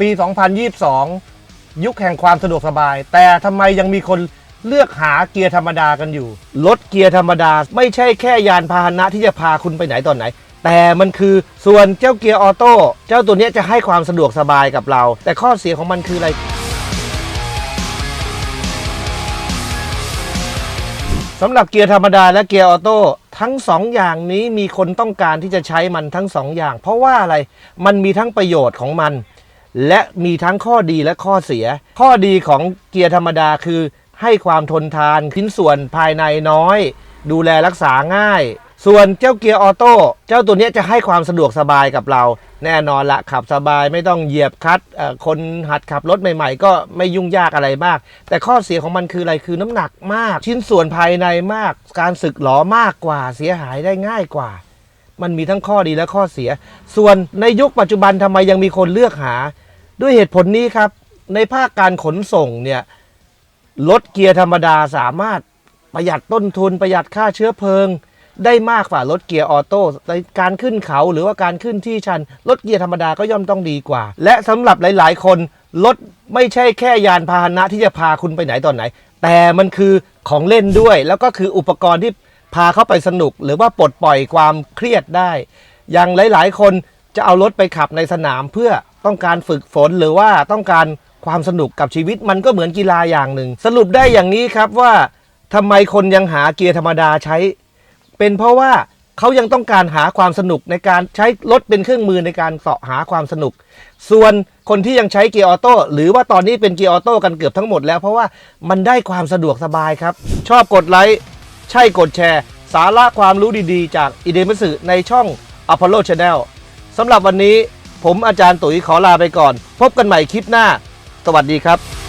ปี 2022 ยุคแห่งความสะดวกสบาย แต่ทำไมยังมีคนเลือกหาเกียร์ธรรมดากันอยู่ รถเกียร์ธรรมดาไม่ใช่แค่ยานพาหนะที่จะพาคุณไปไหนตอนไหน แต่มันคือส่วนเจ้าเกียร์ออโต้เจ้าตัวนี้จะให้ความสะดวกสบายกับเรา แต่ข้อเสียของมันคืออะไร สำหรับเกียร์ธรรมดาและเกียร์ออโต้ทั้งสองอย่างนี้มีคนต้องการที่จะใช้มันทั้งสองอย่าง เพราะว่าอะไรมันมีทั้งประโยชน์ของมัน และมีทั้งข้อดีและข้อเสีย ข้อดีของเกียร์ธรรมดาคือ ให้ความทนทานชิ้นส่วนภายในน้อย ดูแลรักษาง่าย ส่วนเจ้าเกียร์ออโต้เจ้าตัวนี้จะให้ความสะดวกสบายกับเรา แน่นอนละขับสบายไม่ต้องเหยียบคัดคนหัดขับรถใหม่ๆ ก็ไม่ยุ่งยากอะไรมาก แต่ข้อเสียของมันคืออะไรคือน้ำหนักมาก ชิ้นส่วนภายในมาก การสึกหลอมากกว่าเสียหายได้ง่ายกว่ามันมีทั้งข้อดีและข้อเสีย ส่วนในยุคปัจจุบันทำไมยังมีคนเลือกหา ด้วยเหตุผลนี้ครับ ในภาคการขนส่งเนี่ยรถเกียร์ธรรมดาสามารถประหยัดต้นทุนประหยัดค่าเชื้อเพลิง ได้มากกว่ารถเกียร์ออโต้ในการขึ้นเขาหรือว่าการขึ้นที่ชันรถเกียร์ธรรมดาก็ย่อมต้องดีกว่า และสำหรับหลาย ๆ คนรถไม่ใช่แค่ยานพาหนะที่จะพาคุณไปไหนตอนไหน แต่มันคือของเล่นด้วย แล้วก็คืออุปกรณ์ที่พาเข้าไปสนุก หรือว่าปลดปล่อยความเครียดได้ อย่างหลาย ๆ คนจะเอารถไปขับในสนามเพื่อต้องการฝึกฝนหรือว่าต้องการความสนุกกับชีวิตมันก็เหมือนกีฬาอย่างหนึ่ง สรุปได้อย่างนี้ครับว่าทำไมคนยังหาเกียร์ธรรมดาใช้ เป็นเพราะว่าเขายังต้องการหาความสนุกในการใช้รถเป็นเครื่องมือในการเสาะหาความสนุก ส่วนคนที่ยังใช้เกียร์ออโต้หรือว่าตอนนี้เป็นเกียร์ออโต้กันเกือบทั้งหมดแล้วเพราะว่ามันได้ความสะดวกสบายครับ ชอบกดไลค์ใช่กดแชร์ สาระความรู้ดีๆ จากอีเดมัสึในช่อง Apollo Channel สำหรับวันนี้ ผมอาจารย์ตุ๋ยขอลาไปก่อน พบกันใหม่คลิปหน้า สวัสดีครับ